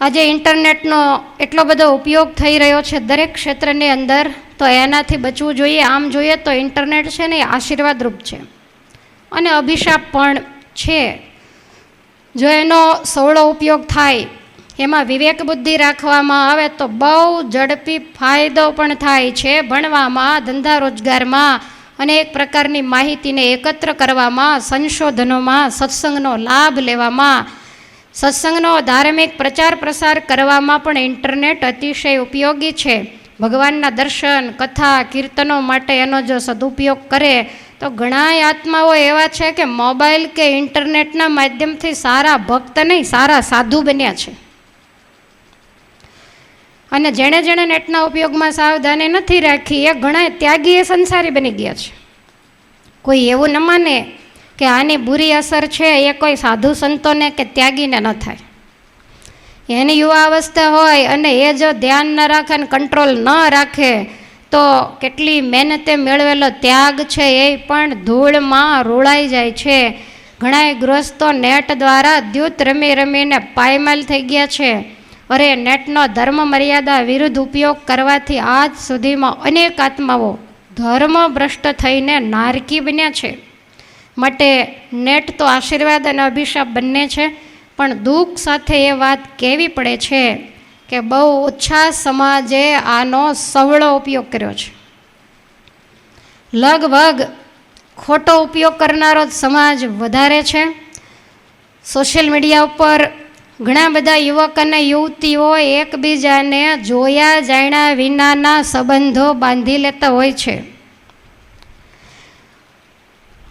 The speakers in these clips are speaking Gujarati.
આજે ઇન્ટરનેટનો એટલો બધો ઉપયોગ થઈ રહ્યો છે દરેક ક્ષેત્રની અંદર, તો એનાથી બચવું જોઈએ. આમ જોઈએ તો ઇન્ટરનેટ છે ને એ આશીર્વાદરૂપ છે. અને અભિશાપ પણ છે. જો એનો સવળો ઉપયોગ થાય, એમાં વિવેક બુદ્ધિ રાખવામાં આવે, તો બહુ ઝડપી ફાયદો પણ થાય છે. ભણવામાં, ધંધા રોજગારમાં અનેક પ્રકારની માહિતીને એકત્ર કરવામાં, સંશોધનોમાં, સત્સંગનો લાભ લેવામાં સત્સંગનો ધાર્મિક પ્રચાર પ્રસાર કરવામાં પણ ઇન્ટરનેટ અતિશય ઉપયોગી છે. ભગવાનના દર્શન, કથા, કીર્તનો માટે એનો જો સદુપયોગ કરે, તો ઘણાય આત્માઓ એવા છે કે મોબાઈલ કે ઇન્ટરનેટના માધ્યમથી સારા ભક્ત નહીં, સારા સાધુ બન્યા છે. અને જેણે જેણે નેટના ઉપયોગમાં સાવધાની નથી રાખી, એ ઘણા ત્યાગી એ સંસારી બની ગયા છે. કોઈ એવું ન માને કે આની બુરી અસર છે એ કોઈ સાધુ સંતોને કે ત્યાગીને ન થાય. એની યુવા અવસ્થા હોય અને એ જો ધ્યાન ન રાખે અને કંટ્રોલ ન રાખે, તો કેટલી મહેનતે મેળવેલો ત્યાગ છે એ પણ ધૂળમાં રોળાઈ જાય છે. ઘણાય ગૃહસ્થો નેટ દ્વારા દ્યુત રમી રમીને પાયમાલ થઈ ગયા છે. અરે, નેટનો ધર્મ મર્યાદા વિરુદ્ધ ઉપયોગ કરવાથી આજ સુધીમાં અનેક આત્માઓ ધર્મ ભ્રષ્ટ થઈને નારકી બન્યા છે. માટે નેટ તો આશીર્વાદ અને અભિશાપ બંને છે, પણ દુઃખ સાથે એ વાત કહેવી પડે છે કે બહુ ઓછા સમાજે આનો સવળો ઉપયોગ કર્યો છે. લગભગ ખોટો ઉપયોગ કરનારો સમાજ વધારે છે. સોશિયલ મીડિયા ઉપર ઘણા બધા યુવક અને યુવતીઓ એકબીજાને જોયા, જાણ્યા વિનાના સંબંધો બાંધી લેતા હોય છે.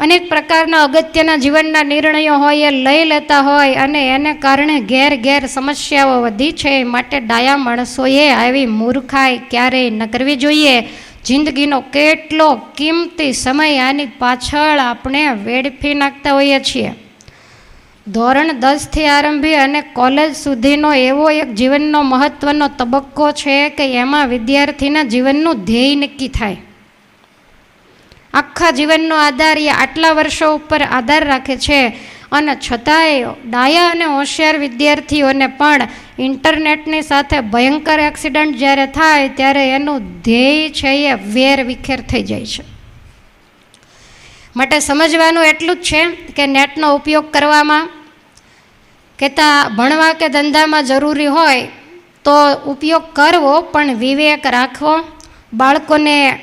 અનેક પ્રકારના અગત્યના જીવનના નિર્ણયો હોય એ લઈ લેતા હોય અને એને કારણે ઘેર ઘેર સમસ્યાઓ વધી છે. માટે ડાયા માણસોએ આવી મૂર્ખાઈ ક્યારેય ન કરવી જોઈએ. જિંદગીનો કેટલો કિંમતી સમય આની પાછળ આપણે વેડફી નાખતા હોઈએ છીએ. ધોરણ દસથી આરંભી અને કોલેજ સુધીનો એવો એક જીવનનો મહત્ત્વનો તબક્કો છે કે એમાં વિદ્યાર્થીના જીવનનું ધ્યેય નક્કી થાય. આખા જીવનનો આધાર એ આટલા વર્ષો ઉપર આધાર રાખે છે. અને છતાંય ડાયા અને હોશિયાર વિદ્યાર્થીઓને પણ ઇન્ટરનેટની સાથે ભયંકર એક્સિડન્ટ જ્યારે થાય ત્યારે એનું ધ્યેય છે એ વેર વિખેર થઈ જાય છે. માટે સમજવાનું એટલું જ છે કે નેટનો ઉપયોગ કરવામાં કહેતા ભણવા કે ધંધામાં જરૂરી હોય તો ઉપયોગ કરવો પણ વિવેક રાખવો. બાળકોને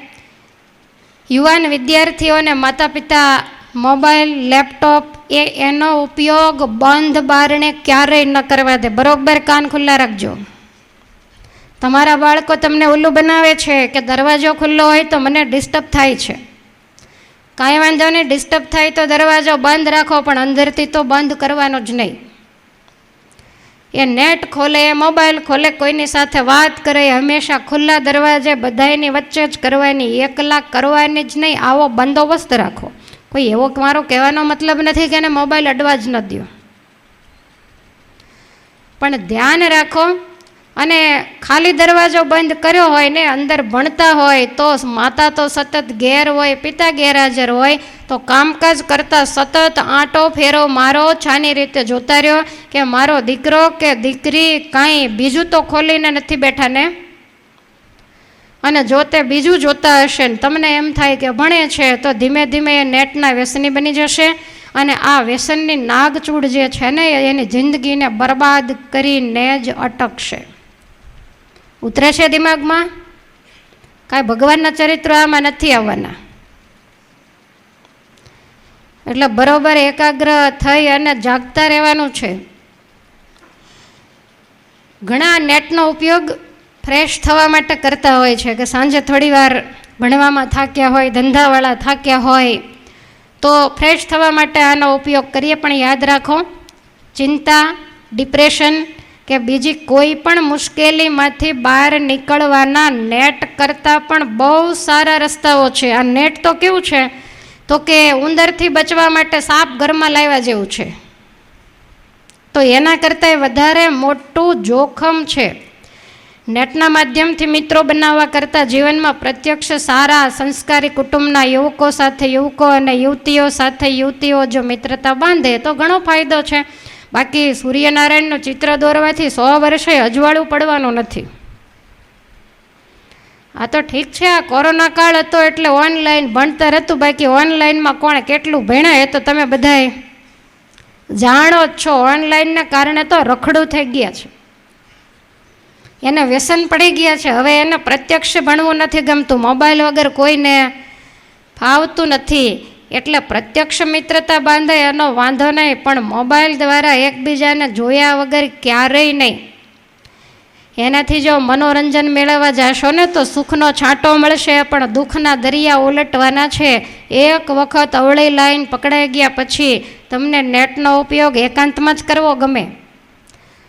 યુવાન વિદ્યાર્થીઓને માતા પિતા મોબાઈલ, લેપટોપ એ એનો ઉપયોગ બંધ બારણે ક્યારેય ન કરવા દે. બરોબર કાન ખુલ્લા રાખજો. તમારા બાળકો તમને ઉલ્લું બનાવે છે કે દરવાજો ખુલ્લો હોય તો મને ડિસ્ટર્બ થાય છે. કાંઈ વાંધો નહીં ડિસ્ટર્બ થાય તો દરવાજો બંધ રાખો, પણ અંદરથી તો બંધ કરવાનો જ નહીં. એ નેટ ખોલે, એ મોબાઈલ ખોલે, કોઈની સાથે વાત કરે હંમેશા ખુલ્લા દરવાજે બધાની વચ્ચે જ કરવાની, એકલા કરવાની જ નહીં, આવો બંદોબસ્ત રાખો. કોઈ એવો મારો કહેવાનો મતલબ નથી કે એને મોબાઈલ અડવા જ ન દો પણ ધ્યાન રાખો અને ખાલી દરવાજો બંધ કર્યો હોય ને, અંદર ભણતા હોય, તો માતા તો સતત ઘેર હોય, પિતા ગેરહાજર હોય, તો કામકાજ કરતાં સતત આંટો ફેરો મારો, છાની રીતે જોતા રહ્યો કે મારો દીકરો કે દીકરી કાંઈ બીજું તો ખોલીને નથી બેઠા ને? અને જો તે બીજું જોતા હશે ને, તમને એમ થાય કે ભણે છે, તો ધીમે ધીમે એ નેટના વ્યસની બની જશે અને આ વ્યસનની નાગચૂડ જે છે ને, એની જિંદગીને બરબાદ કરીને જ અટકશે. ઉતરે છે દિમાગમાં? કાંઈ ભગવાનના ચરિત્રો આમાં નથી આવવાના. એટલે બરોબર એકાગ્ર થઈ અને જાગતા રહેવાનું છે. ઘણા નેટનો ઉપયોગ ફ્રેશ થવા માટે કરતા હોય છે, કે સાંજે થોડીવાર ભણવામાં થાક્યા હોય, ધંધાવાળા થાક્યા હોય, તો ફ્રેશ થવા માટે આનો ઉપયોગ કરીએ. પણ યાદ રાખો, ચિંતા, ડિપ્રેશન કે બીજી કોઈ પણ મુશ્કેલીમાંથી બહાર નીકળવાના નેટ કરતાં પણ બહુ સારા રસ્તાઓ છે. આ નેટ તો કેવું છે? તો કે ઉંદરથી બચવા માટે સાપ ઘરમાં લાવ્યા જેવું છે. તો એના કરતાં વધારે મોટું જોખમ છે. નેટના માધ્યમથી મિત્રો બનાવવા કરતાં જીવનમાં પ્રત્યક્ષ સારા સંસ્કારી કુટુંબના યુવકો સાથે, યુવકો અને યુવતીઓ સાથે, યુવતીઓ જો મિત્રતા બાંધે તો ઘણો ફાયદો છે. બાકી સૂર્યનારાયણનું ચિત્ર દોરવાથી સો વર્ષે અજવાળું પડવાનું નથી. આ તો ઠીક છે, આ કોરોના કાળ હતો એટલે ઓનલાઈન ભણતર હતું, બાકી ઓનલાઈનમાં કોણ કેટલું ભણ્યા તો તમે બધાય જાણો જ છો. ઓનલાઈનના કારણે તો રખડું થઈ ગયા છે. એને વ્યસન પડી ગયા છે. હવે એને પ્રત્યક્ષ ભણવું નથી ગમતું. મોબાઈલ વગર કોઈને ફાવતું નથી. એટલે પ્રત્યક્ષ મિત્રતા બાંધે એનો વાંધો નહીં, પણ મોબાઈલ દ્વારા એકબીજાને જોયા વગર ક્યારેય નહીં. એનાથી જો મનોરંજન મેળવવા જશો ને, તો સુખનો છાંટો મળશે, પણ દુઃખના દરિયા ઉલટવાના છે. એક વખત અવળી લાઈન પકડાઈ ગયા પછી તમને નેટનો ઉપયોગ એકાંતમાં જ કરવો ગમે.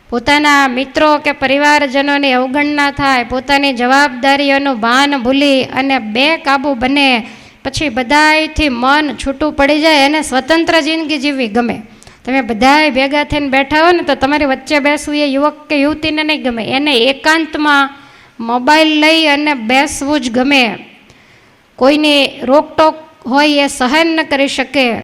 પોતાના મિત્રો કે પરિવારજનોની અવગણના થાય, પોતાની જવાબદારીઓનું ભાન ભૂલી અને બે કાબુ બને પછી બધાયથી મન છૂટું પડી જાય અને સ્વતંત્ર જિંદગી જીવવી ગમે. તમે બધાય ભેગા થઈને બેઠા હો ને તો તમારી વચ્ચે બેસવું એ યુવક કે યુવતીને નહીં ગમે. એને એકાંતમાં મોબાઈલ લઈ અને બેસવું જ ગમે. કોઈની રોકટોક હોય એ સહન ન કરી શકે.